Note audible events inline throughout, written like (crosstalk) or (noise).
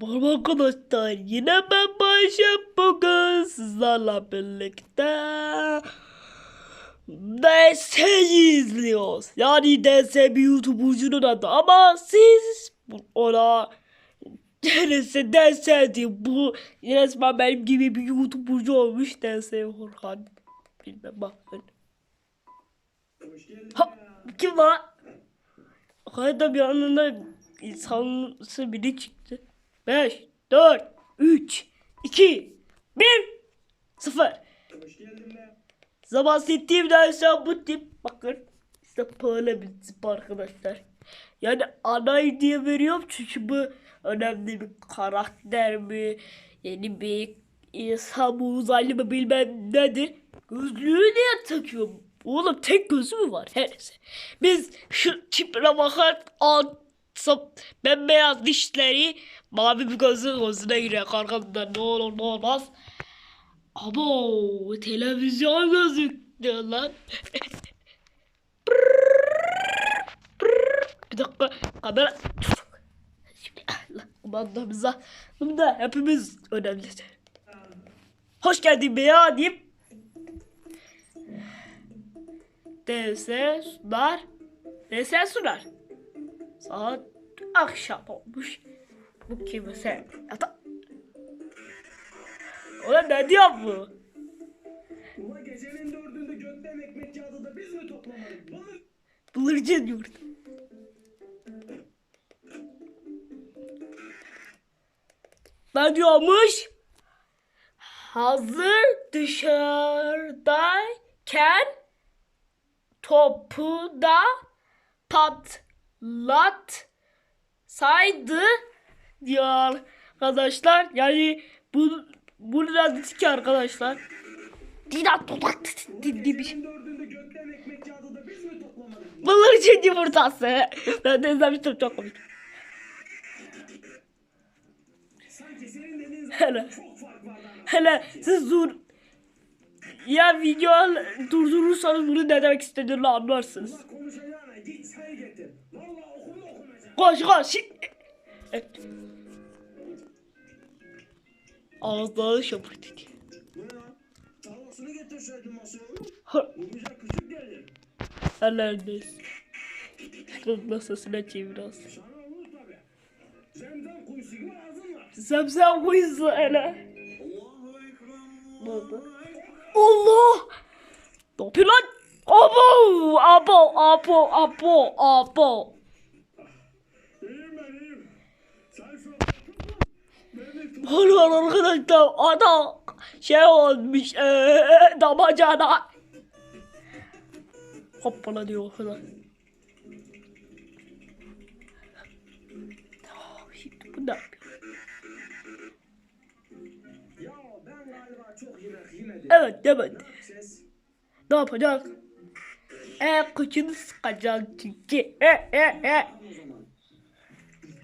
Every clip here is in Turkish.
Merhaba arkadaşlar yine ben Bayşem bugün sizlerle birlikte DS izliyoruz. Yani DS bir YouTuber'cunun adı ama siz ona neresi DS diye bu resmen benim gibi bir YouTuber'cu olmuş DS Orhan. Bilmem bakın. Ha, kim lan? Kayda bir anında insansı biri çıktı. 5, 4, 3, 2, 1, 0. Size bahsettiğim derse bu tip bakın işte böyle bir tip arkadaşlar. Yani anay diye veriyorum çünkü bu önemli bir karakter mi, yeni bir insan mı, uzaylı mı bilmem nedir. Gözlüğü niye takıyorum? Oğlum tek gözü mü var? Her neyse. Biz şu tipine bakar alt bembeyaz dişleri mavi bir gözü gözüne giriyor. Arkamda ne olur ne olmaz. Abo televizyon gözüktü lan. (laughs) bir dakika kamera. Kumandamıza. Bunda hepimiz önemli. Hoş geldin be ya deyip DS sunar. DS sunar. Saat akşam olmuş. Bu kimse. Ata. Ulan ne diyor bu? Ula gecenin dördünde gökten ekmek yağdı da biz mi toplamadık? Balık Bılırcın yurt. Ne diyormuş? Hazır dışarıdayken topu da patlatsaydı diyor arkadaşlar. Yani bu bu biraz ki arkadaşlar. Didat dudak mi toplamadık? Bıldırcın yumurtası. Ben de izlemiştim çok komik. Hele. Hele siz dur. Ya video durdurursanız bunu ne demek istediğini anlarsınız. Koş koş. Evet. Ağızları şapırtık. Bu ne lan? Tavasını getirseydin masaya Bu bize küçük gelir. Neredeyiz? Kız masasına çevir az. Sana olur tabi. Zemzem kuyusu gibi ağzın var. Zemzem kuyusu hele. Ne oldu? Allah! Ne yapıyor lan? Abo! Abo! Abo! Abo! Abo! Oluyor arkadaşlar. Ana şey olmuş. Ee, damacana. Hoppala diyor falan. Bu ne. Evet evet. Ne yapacak? E kıçını sıkacak çünkü. E e e.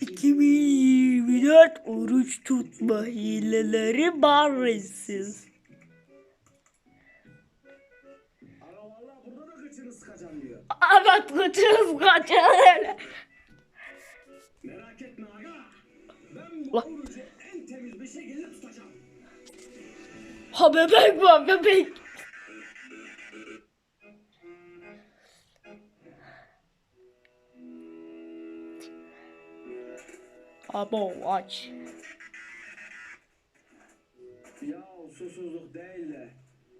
O zaman. 2024 oruç tutma hileleri sıkacağım diyor. Evet kıçını sıkacak. Merak etme aga. Ben bu orucu en temiz bir şekilde tutacağım. Ha bebek var bebek. Abo aç. Ya susuzluk değil de.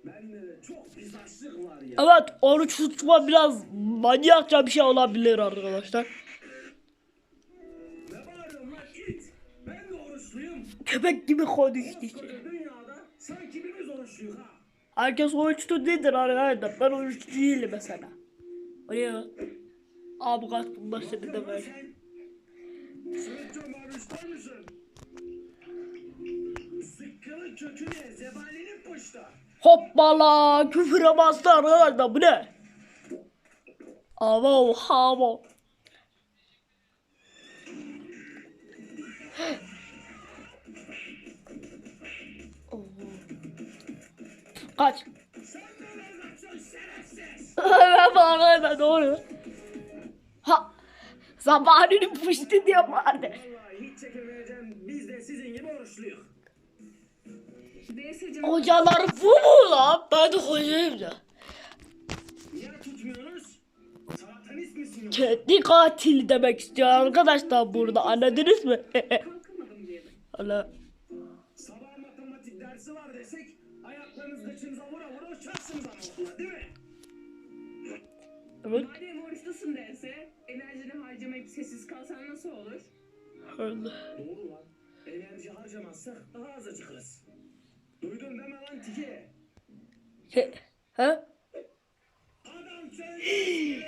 Bende çok pis açlık var ya. Evet oruç tutma biraz manyakça bir şey olabilir arkadaşlar. Ne bağırıyorsun lan it? Ben de oruçluyum. Köpek gibi konuştu işte. Dünyada sanki birimiz oruçluyuz ha. Herkes oruçlu değildir arkadaşlar. Ben oruçlu değilim mesela. Oraya. Abi kaç bunlar seni de ver. Sen Sırıtcan oruçlar mısın? Zıkkının köküne zebalinin pışta. Hoppala küfüre bastı arkadaşlar bu ne? Avo havo. Kaç. Sen de ben (laughs) doğru. Ha. Zamanını puştu diye bağırdı. Vallahi hiç çekemeyeceğim. Biz de sizin gibi oruçluyuz. DS'cim Hocalar bu mu lan? Ben de hocayım da. Niye? Satanist misiniz? Kendi katil demek istiyor arkadaşlar burada anladınız mı? Ana. Sabah matematik dersi var desek ayaklarınız kıçınıza vura vura uçarsınız anaokula değil mi? Evet. Oruçlusun DS, enerjini harcamayıp sessiz kalsan nasıl olur? öyle. Doğru lan. Enerji harcamazsak daha az acıkırız. Duydun deme lan tiki. Ha? Adam söyledi.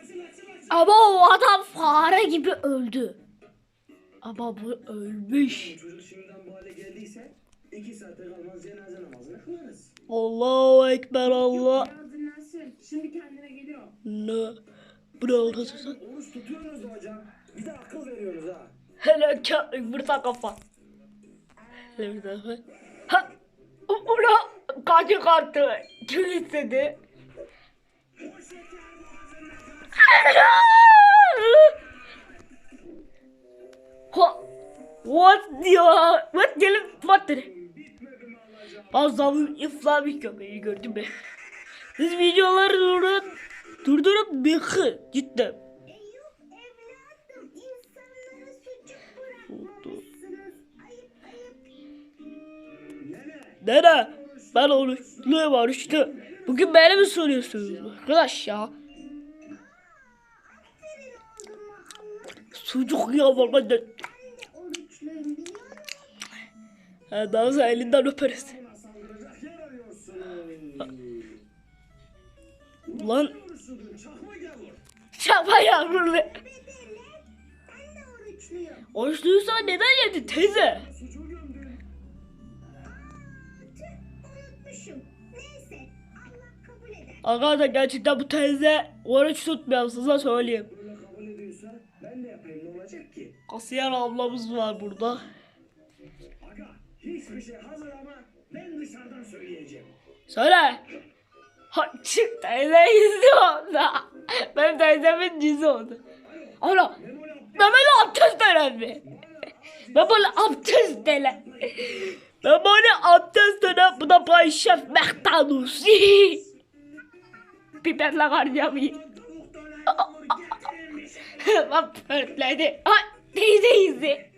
Açıl açıl açıl. Ama o adam fare gibi öldü. Ama bu ölmüş. Çocuk şimdiden bu hale geldiyse iki saate kalmaz cenaze namazını kılarız. Allahu Ekber Allah. Biraz dinlensin. Şimdi kendine geliyor. Ne? Ne arkadaşlar? Oruç tutuyorsunuz da hocam. Bir de akıl veriyorsunuz ha. Hele ka- yumurta kafa. Bir tarafa. Ha! U- Ula! Kaçı kartı. Kim istedi? O! What diyor? What gelin what dedi? Bazı İslami köpeği gördün mü? Siz videoları durdurup durdurup bakın cidden. Ayıp. Nene. Ben oruçluyum oruçlu. Bugün beni mi soruyorsunuz arkadaş ya? Sucuk ya musun? Ha, daha sonra elinden öperiz. Gömdün. Tüh unutmuşum. Neyse Allah kabul eder. Arkadaşlar gerçekten bu teyze oruç tutmuyor size söyleyeyim. Böyle kabul ediyorsa ben de yapayım ne olacak ki? Kasiyer ablamız var burada. Aga hiçbir şey hazır ama ben dışarıdan söyleyeceğim. Söyle. Çık teyze izliyor da. Ben teyzemin dizi oldu. Ana. Ben böyle abdest mi? Ben böyle abdest dönem. Ben böyle abdest dönem. Bu da Bay Şef Mehtanus. Biberle getirilmiş. Ben pörtledi. Ay teyze izle.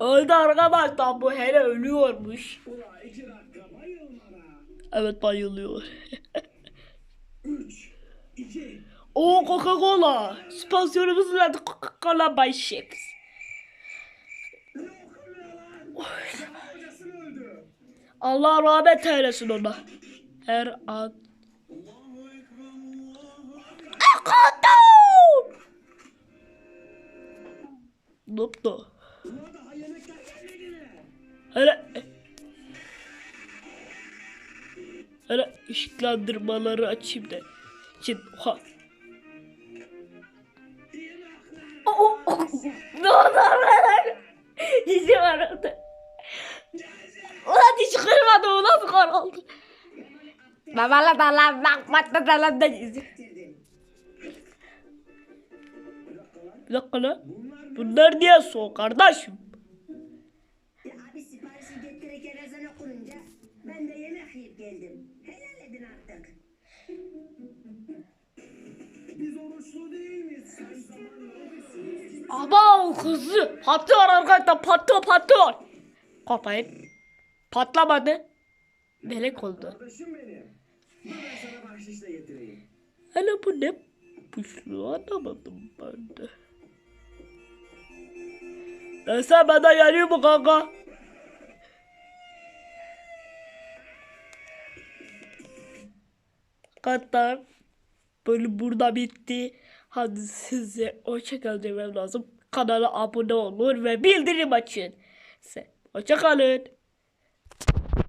Öldü arkadaşlar bu hele ölüyormuş. Evet bayılıyor. (laughs) O Coca-Cola. Sponsorumuzun adı Coca-Cola Bay öldü. Allah rahmet eylesin ona. Her an. Akıttım. Ne yaptı? Hele. Hele ışıklandırmaları açayım da. Şimdi ha. Yemekler. Oh, oh. Ne oldu lan? Dişim aradı. Ulan diş kırmadı o nasıl kar oldu? Babala da lan bakmakta da lan da dizi. Bir dakika lan. Bunlar niye soğuk kardeşim? Ama kızı patlıyor arkadaşlar patlıyor patlıyor. Kafayı patlamadı. Melek oldu. Kardeşim benim. Dur ben sana bahşiş de getireyim. Hele bu ne puşlu anlamadım ben de. Neyse bana geliyor bu kanka. Hatta bölüm burada bitti. Hadi size hoşçakalın demem lazım. Kanala abone olun ve bildirim açın. Hoşçakalın.